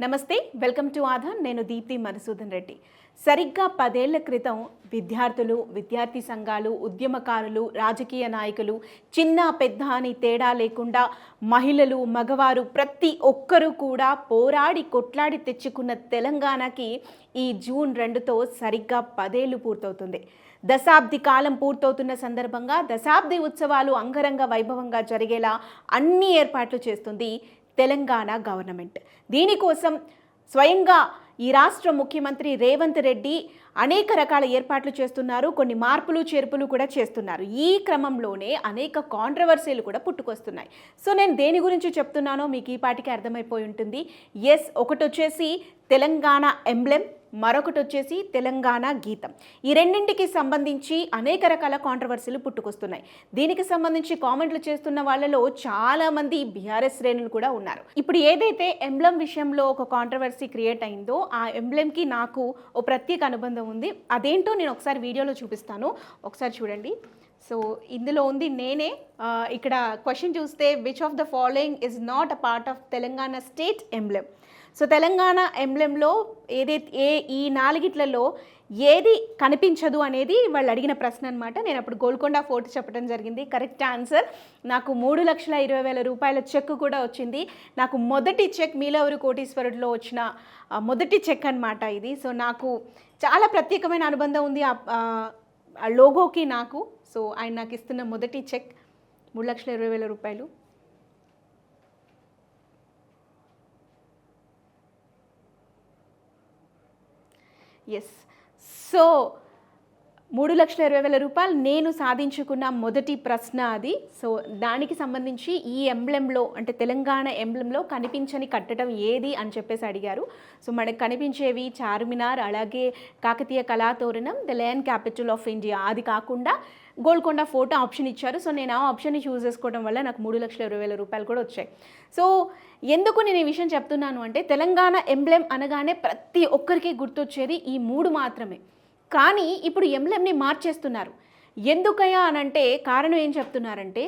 నమస్తే welcome to Aadhaar. నేను దీప్తి మధుసూదన్ రెడ్డి. సరిగ్గా పదేళ్ళ క్రితం విద్యార్థులు విద్యార్థి సంఘాలు ఉద్యమకారులు రాజకీయ నాయకులు చిన్న పెద్ద అని తేడా లేకుండా మహిళలు మగవారు ప్రతి ఒక్కరూ కూడా పోరాడి కొట్లాడి తెచ్చుకున్న తెలంగాణకి ఈ జూన్ రెండుతో సరిగ్గా పదేళ్ళు పూర్తవుతుంది. దశాబ్ది కాలం పూర్తవుతున్న సందర్భంగా దశాబ్ది ఉత్సవాలు అంగరంగ వైభవంగా జరిగేలా అన్ని ఏర్పాట్లు చేస్తుంది తెలంగాణ గవర్నమెంట్. దీనికోసం స్వయంగా ఈ రాష్ట్ర ముఖ్యమంత్రి రేవంత్ రెడ్డి అనేక రకాల ఏర్పాట్లు చేస్తున్నారు. కొన్ని మార్పులు చేర్పులు కూడా చేస్తున్నారు. ఈ క్రమంలోనే అనేక కాంట్రవర్సీలు కూడా పుట్టుకొస్తున్నాయి. సో నేను దేని గురించి చెప్తున్నానో మీకు ఈ పాటికి అర్థమైపోయి ఉంటుంది. ఎస్ ఒకటి వచ్చేసి తెలంగాణ ఎంబ్లెమ్ మరొకటి వచ్చేసి తెలంగాణ గీతం. ఈ రెండింటికి సంబంధించి అనేక రకాల కాంట్రవర్సీలు పుట్టుకొస్తున్నాయి. దీనికి సంబంధించి కామెంట్లు చేస్తున్న వాళ్ళలో చాలా మంది బీఆర్ఎస్ శ్రేణులు కూడా ఉన్నారు. ఇప్పుడు ఏదైతే ఎంబ్లం విషయంలో ఒక కాంట్రవర్సీ క్రియేట్ అయిందో ఆ ఎంబ్లంకి నాకు ఓ ప్రత్యేక అనుబంధం ఉంది. అదేంటో నేను ఒకసారి వీడియోలో చూపిస్తాను. ఒకసారి చూడండి. సో ఇందులో ఉంది నేనే ఇక్కడ క్వశ్చన్ చూస్తే which of the following is not a part of Telangana state emblem so Telangana ఎంబ్లెంలో ఏదైతే ఏ ఈ నాలుగిట్లలో ఏది కనిపించదు అనేది వాళ్ళు అడిగిన ప్రశ్న అనమాట నేను అప్పుడు గోల్కొండ ఫోర్ట్ చెప్పడం జరిగింది. Correct answer. నాకు మూడు లక్షల ఇరవై వేల రూపాయల చెక్ కూడా వచ్చింది. నాకు మొదటి చెక్ మీలవరు కోటీశ్వరుడిలో వచ్చిన మొదటి చెక్ అనమాట ఇది. సో నాకు చాలా ప్రత్యేకమైన అనుబంధం ఉంది ఆ లోగోకి నాకు. సో ఆయన నాకు ఇస్తున్న మొదటి చెక్ మూడు లక్షల ఇరవై వేల రూపాయలు. ఎస్ సో మూడు లక్షల ఇరవై వేల రూపాయలు నేను సాధించుకున్న మొదటి ప్రశ్న అది. సో దానికి సంబంధించి ఈ ఎంబ్లెంలో అంటే తెలంగాణ ఎంబ్లెంలో కనిపించని కట్టడం ఏది అని చెప్పేసి అడిగారు. సో మనకు కనిపించేవి చార్మినార్ అలాగే Kakatiya Kalathoranam the lion capital of India. అది కాకుండా గోల్కొండ ఫోటో ఆప్షన్ ఇచ్చారు. సో నేను ఆ ఆప్షన్ని చూస్ చేసుకోవడం వల్ల నాకు మూడు లక్షల ఇరవై వేల రూపాయలు కూడా వచ్చాయి. సో ఎందుకు నేను ఈ విషయం చెప్తున్నాను అంటే తెలంగాణ ఎంబ్లెం అనగానే ప్రతి ఒక్కరికి గుర్తొచ్చేది ఈ మూడు మాత్రమే. కానీ ఇప్పుడు ఎంఎంని మార్చేస్తున్నారు. ఎందుకయా అనంటే కారణం ఏం చెప్తున్నారంటే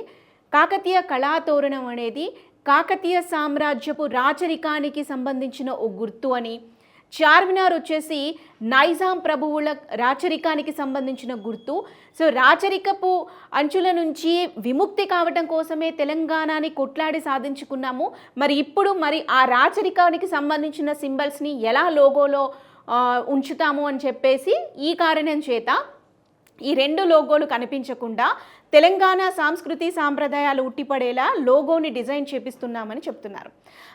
కాకతీయ కళాతోరణం అనేది కాకతీయ సామ్రాజ్యపు రాచరికానికి సంబంధించిన ఓ గుర్తు అని. చార్మినార్ వచ్చేసి నైజాం ప్రభువుల రాచరికానికి సంబంధించిన గుర్తు. సో రాచరికపు అంచుల నుంచి విముక్తి కావటం కోసమే తెలంగాణని కొట్లాడి సాధించుకున్నాము. మరి ఇప్పుడు మరి ఆ రాచరికానికి సంబంధించిన సింబల్స్ని ఎలా లోగోలో ఉంచుతాము అని చెప్పేసి ఈ కారణం చేత ఈ రెండు లోగోలు కనిపించకుండా తెలంగాణ సాంస్కృతి సాంప్రదాయాలు ఉట్టిపడేలా లోగోని డిజైన్ చేపిస్తున్నామని చెప్తున్నారు.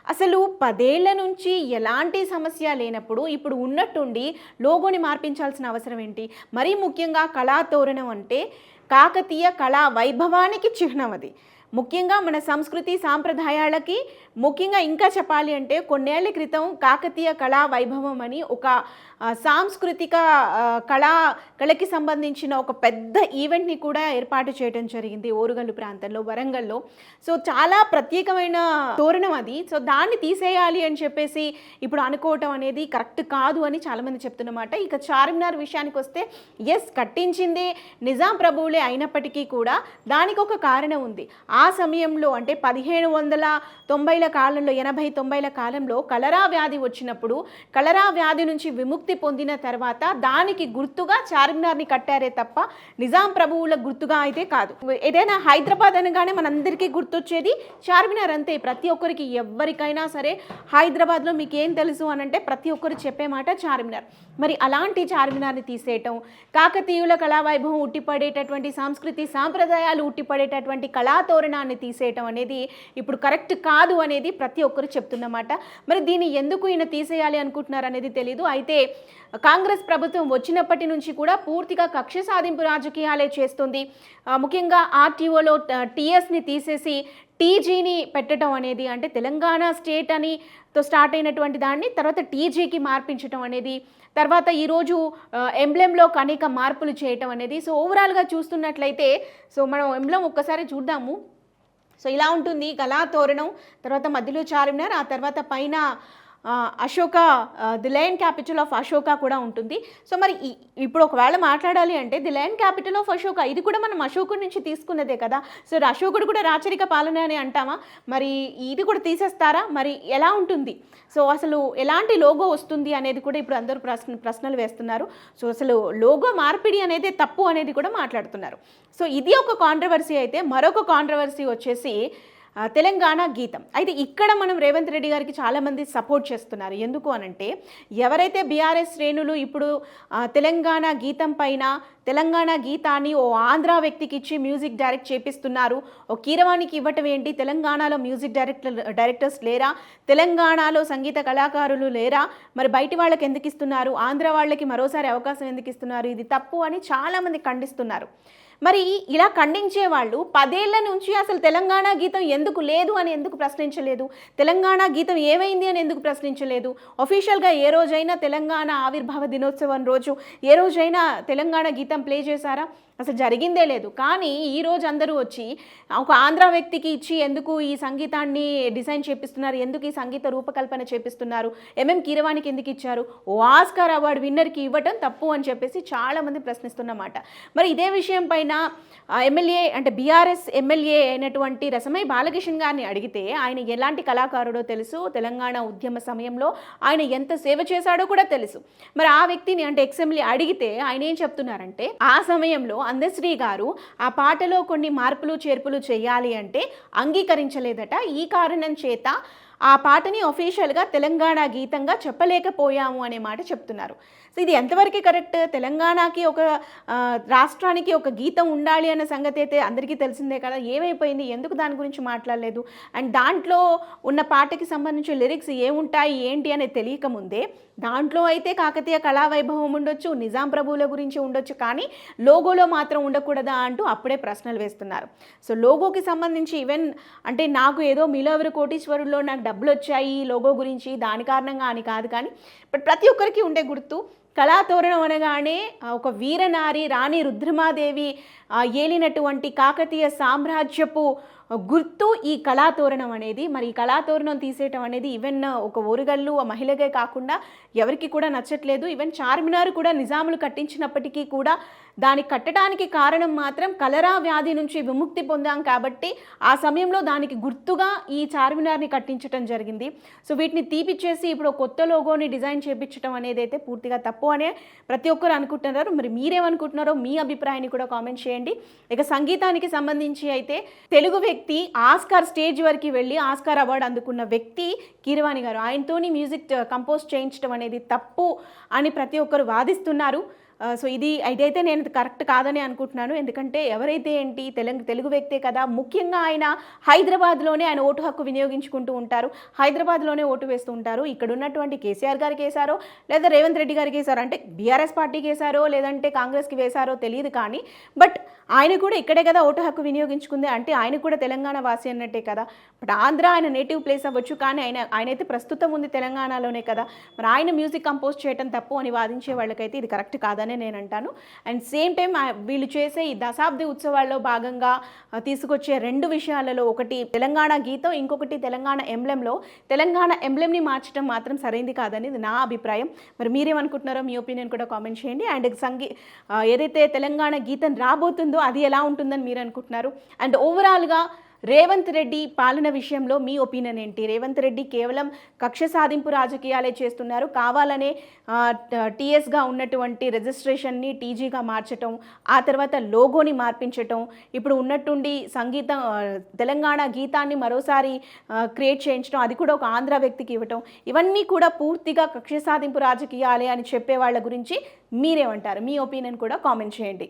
అసలు పదేళ్ళ నుంచి ఎలాంటి సమస్య లేనప్పుడు ఇప్పుడు ఉన్నట్టుండి లోగోని మార్పించాల్సిన అవసరం ఏంటి? మరీ ముఖ్యంగా కళాతోరణం అంటే కాకతీయ కళా వైభవానికి చిహ్నం అది. ముఖ్యంగా మన సంస్కృతి సాంప్రదాయాలకి ముఖ్యంగా ఇంకా చెప్పాలి అంటే కొన్నేళ్ళ క్రితం కాకతీయ కళా వైభవం అని ఒక సాంస్కృతిక కళా కళకి సంబంధించిన ఒక పెద్ద ఈవెంట్ని కూడా ఏర్పాటు చేయడం జరిగింది ఓరుగల్లు ప్రాంతంలో వరంగల్లో. సో చాలా ప్రత్యేకమైన తోరణం అది. సో దాన్ని తీసేయాలి అని చెప్పేసి ఇప్పుడు అనుకోవటం అనేది కరెక్ట్ కాదు అని చాలామంది చెప్తున్నమాట. ఇక చార్మినార్ విషయానికి వస్తే ఎస్ కట్టించింది నిజాం ప్రభువులే అయినప్పటికీ కూడా దానికి ఒక కారణం ఉంది. ఆ ఆ సమయంలో అంటే పదిహేను వందల తొంభైల కాలంలో ఎనభై తొంభైల కాలంలో కలరా వ్యాధి వచ్చినప్పుడు కలరా వ్యాధి నుంచి విముక్తి పొందిన తర్వాత దానికి గుర్తుగా చార్మినార్ని కట్టారే తప్ప నిజాం ప్రభువుల గుర్తుగా అయితే కాదు. ఏదైనా హైదరాబాద్ అనగానే మనందరికీ గుర్తొచ్చేది చార్మినార్ అంతే. ప్రతి ఒక్కరికి ఎవరికైనా సరే హైదరాబాద్లో మీకు ఏం తెలుసు అని అంటే ప్రతి ఒక్కరు చెప్పే మాట చార్మినార్. మరి అలాంటి చార్మినార్ని తీసేయటం కాకతీయుల కళావైభవం ఉట్టిపడేటటువంటి సంస్కృతి సాంప్రదాయాలు ఉట్టిపడేటటువంటి కళాతోరణాన్ని తీసేయటం అనేది ఇప్పుడు కరెక్ట్ కాదు అనేది ప్రతి ఒక్కరు చెప్తున్నమాట మరి దీన్ని ఎందుకు ఈయన తీసేయాలి అనుకుంటున్నారు అనేది తెలియదు అయితే కాంగ్రెస్ ప్రభుత్వం వచ్చినప్పటి నుంచి కూడా పూర్తిగా కక్ష సాధింపు రాజకీయాలే చేస్తుంది. ముఖ్యంగా ఆర్టీఓలో టీఎస్ని తీసేసి టీజీని పెట్టడం అనేది అంటే తెలంగాణ స్టేట్ అని తో స్టార్ట్ అయినటువంటి దాన్ని తర్వాత టీజీకి మార్పించడం అనేది తర్వాత ఈరోజు ఎంబ్లెంలో అనేక మార్పులు చేయటం అనేది. సో ఓవరాల్గా చూస్తున్నట్లయితే సో మనం ఎంబ్లెం ఒక్కసారి చూద్దాము. సో ఇలా ఉంటుంది గలా తోరణం తర్వాత మధ్యలో చార్మినార్ ఆ తర్వాత పైన Ashoka the lion capital of Ashoka కూడా ఉంటుంది. సో మరి ఇప్పుడు ఒకవేళ మాట్లాడాలి అంటే the lion capital of Ashoka ఇది కూడా మనం అశోకుడి నుంచి తీసుకున్నదే కదా. సో అశోకుడు కూడా రాచరిక పాలన అని అంటామా? మరి ఇది కూడా తీసేస్తారా? మరి ఎలా ఉంటుంది? సో అసలు ఎలాంటి లోగో వస్తుంది అనేది కూడా ఇప్పుడు అందరూ ప్రశ్న ప్రశ్నలు వేస్తున్నారు. సో అసలు లోగో మార్పిడి అనేది తప్పు అనేది కూడా మాట్లాడుతున్నారు. సో ఇది ఒక కాంట్రవర్సీ అయితే మరొక కాంట్రవర్సీ వచ్చేసి తెలంగాణ గీతం. అయితే ఇక్కడ మనం రేవంత్ రెడ్డి గారికి చాలామంది సపోర్ట్ చేస్తున్నారు. ఎందుకు అనంటే ఎవరైతే బీఆర్ఎస్ శ్రేణులు ఇప్పుడు తెలంగాణ గీతం పైన తెలంగాణ గీతాన్ని ఓ ఆంధ్ర వ్యక్తికి ఇచ్చి మ్యూజిక్ డైరెక్ట్ చేపిస్తున్నారు ఓ కీరవాణికి ఇవ్వటం ఏంటి? తెలంగాణలో మ్యూజిక్ డైరెక్టర్ డైరెక్టర్స్ లేరా? తెలంగాణలో సంగీత కళాకారులు లేరా? మరి బయటి వాళ్ళకి ఎందుకు ఇస్తున్నారు? ఆంధ్ర వాళ్ళకి మరోసారి అవకాశం ఎందుకు ఇస్తున్నారు? ఇది తప్పు అని చాలామంది ఖండిస్తున్నారు. మరి ఇలా ఖండించే వాళ్ళు పదేళ్ళ నుంచి అసలు తెలంగాణ గీతం ఎందుకు లేదు అని ఎందుకు ప్రశ్నించలేదు? తెలంగాణ గీతం ఏమైంది అని ఎందుకు ప్రశ్నించలేదు? అఫీషియల్గా ఏ రోజైనా తెలంగాణ ఆవిర్భావ దినోత్సవం రోజు ఏ రోజైనా తెలంగాణ గీతం ప్లే చేశారా? అసలు జరిగిందే లేదు. కానీ ఈ రోజు అందరూ వచ్చి ఒక ఆంధ్ర వ్యక్తికి ఇచ్చి ఎందుకు ఈ సంగీతాన్ని డిజైన్ చేపిస్తున్నారు? ఎందుకు ఈ సంగీత రూపకల్పన చేపిస్తున్నారు? ఎంఎం కీరవాణికి ఎందుకు ఇచ్చారు? ఓ ఆస్కార్ అవార్డు విన్నర్కి ఇవ్వటం తప్పు అని చెప్పేసి చాలామంది ప్రశ్నిస్తున్నమాట. మరి ఇదే విషయం పైన ఎమ్మెల్యే అంటే బీఆర్ఎస్ ఎమ్మెల్యే అయినటువంటి రసమై బాలకిషన్ గారిని అడిగితే ఆయన ఎలాంటి కళాకారుడో తెలుసు? తెలంగాణ ఉద్యమ సమయంలో ఆయన ఎంత సేవ చేశాడో కూడా తెలుసు. మరి ఆ వ్యక్తిని అంటే ఎక్స్ఎమ్మెల్యే అడిగితే ఆయన ఏం చెప్తున్నారంటే ఆ సమయంలో అందశ్రీ గారు ఆ పాటలో కొన్ని మార్పులు చేర్పులు చేయాలి అంటే అంగీకరించలేదట. ఈ కారణం చేత ఆ పాటని అఫీషియల్గా తెలంగాణ గీతంగా చెప్పలేకపోయాము అనే మాట చెప్తున్నారు. సో ఇది ఎంతవరకు కరెక్ట్ తెలంగాణకి ఒక రాష్ట్రానికి ఒక గీతం ఉండాలి అన్న సంగతి అయితే అందరికీ తెలిసిందే కదా. ఏమైపోయింది? ఎందుకు దాని గురించి మాట్లాడలేదు? అండ్ దాంట్లో ఉన్న పాటకి సంబంధించి లిరిక్స్ ఏముంటాయి? ఏంటి అనేది తెలియకముందే దాంట్లో అయితే కాకతీయ కళావైభవం ఉండొచ్చు నిజాం ప్రభువుల గురించి ఉండొచ్చు కానీ లోగోలో మాత్రం ఉండకూడదా అంటూ అప్పుడే ప్రశ్నలు వేస్తున్నారు. సో లోగోకి సంబంధించి ఈవెన్ అంటే నాకు ఏదో మీలోవరు కోటీశ్వరుల్లో నాకు డబ్బులు వచ్చాయి లోగో గురించి దాని కారణంగా అని కాదు కానీ బట్ ప్రతి ఒక్కరికి ఉండే గుర్తు కళాతోరణం అనగానే ఒక వీరనారి రాణి రుద్రమాదేవి ఏలినటువంటి కాకతీయ సామ్రాజ్యపు గుర్తు ఈ కళాతోరణం అనేది మరి ఈ కళాతోరణం తీసేయటం అనేది ఈవెన్ ఒక ఓరుగల్లు ఆ మహిళగే కాకుండా ఎవరికి కూడా నచ్చట్లేదు. ఈవెన్ చార్మినార్ కూడా నిజాములు కట్టించినప్పటికీ కూడా దాన్ని కట్టడానికి కారణం మాత్రం కలరా వ్యాధి నుంచి విముక్తి పొందాం కాబట్టి ఆ సమయంలో దానికి గుర్తుగా ఈ చార్మినార్ని కట్టించడం జరిగింది. సో వీటిని తీపిచ్చేసి ఇప్పుడు కొత్త లోగోని డిజైన్ చేపించడం అనేది అయితే పూర్తిగా తప్పు అనే ప్రతి ఒక్కరు అనుకుంటున్నారు. మరి మీరేమనుకుంటున్నారో మీ అభిప్రాయాన్ని కూడా కామెంట్ చేయండి. ఇక సంగీతానికి సంబంధించి అయితే తెలుగు వ్యక్తి ఆస్కార్ స్టేజ్ వరకు వెళ్ళి ఆస్కార్ అవార్డు అందుకున్న వ్యక్తి కీరవాణి గారు. ఆయనతోని మ్యూజిక్ కంపోజ్ చేయించడం అనేది తప్పు అని ప్రతి ఒక్కరు వాదిస్తున్నారు. సో ఇది ఇదైతే నేను కరెక్ట్ కాదని అనుకుంటున్నాను. ఎందుకంటే ఎవరైతే ఏంటి తెలుగు తెలుగు వ్యక్తే కదా ముఖ్యంగా ఆయన హైదరాబాద్లోనే ఆయన ఓటు హక్కు వినియోగించుకుంటూ ఉంటారు. హైదరాబాద్లోనే ఓటు వేస్తూ ఉంటారు. ఇక్కడ ఉన్నటువంటి కేసీఆర్ గారికి వేశారో లేదా రేవంత్ రెడ్డి గారికి వేశారో అంటే బీఆర్ఎస్ పార్టీకి వేశారో లేదంటే కాంగ్రెస్కి వేశారో తెలియదు కానీ బట్ ఆయన కూడా ఇక్కడే కదా ఓటు హక్కు వినియోగించుకుంది. అంటే ఆయన కూడా తెలంగాణ వాసి అన్నట్టే కదా. బట్ ఆంధ్ర ఆయన నేటివ్ ప్లేస్ అవ్వచ్చు కానీ ఆయన ఆయన అయితే ప్రస్తుతం ఉంది తెలంగాణలోనే కదా. మరి ఆయన మ్యూజిక్ కంపోజ్ చేయడం తప్పు అని వాదించే వాళ్ళకైతే ఇది కరెక్ట్ కాదు నేను అంటాను అండ్ సేమ్ టైం వీళ్ళు చేసే ఈ దశాబ్ది ఉత్సవాల్లో భాగంగా తీసుకొచ్చే రెండు విషయాలలో ఒకటి తెలంగాణ గీతం ఇంకొకటి తెలంగాణ ఎంబ్లెంలో తెలంగాణ ఎంబ్లెంని మార్చడం మాత్రం సరైంది కాదని నా అభిప్రాయం. మరి మీరేమనుకుంటున్నారో మీ ఒపీనియన్ కూడా కామెంట్ చేయండి. అండ్ సంగీ ఏదైతే తెలంగాణ గీతం రాబోతుందో అది ఎలా ఉంటుందని మీరు అనుకుంటున్నారు అండ్ ఓవరాల్గా రేవంత్ రెడ్డి పాలన విషయంలో మీ ఒపీనియన్ ఏంటి? రేవంత్ రెడ్డి కేవలం కక్ష సాధింపు రాజకీయాలే చేస్తున్నారు. కావాలనే టీఎస్గా ఉన్నటువంటి రిజిస్ట్రేషన్ని టీజీగా మార్చటం ఆ తర్వాత లోగోని మార్పించటం ఇప్పుడు ఉన్నట్టుండి సంగీతం తెలంగాణ గీతాన్ని మరోసారి క్రియేట్ చేయించడం అది కూడా ఒక ఆంధ్ర వ్యక్తికి ఇవ్వటం ఇవన్నీ కూడా పూర్తిగా కక్ష సాధింపు రాజకీయాలే అని చెప్పే వాళ్ళ గురించి మీరేమంటారు? మీ ఒపీనియన్ కూడా కామెంట్ చేయండి.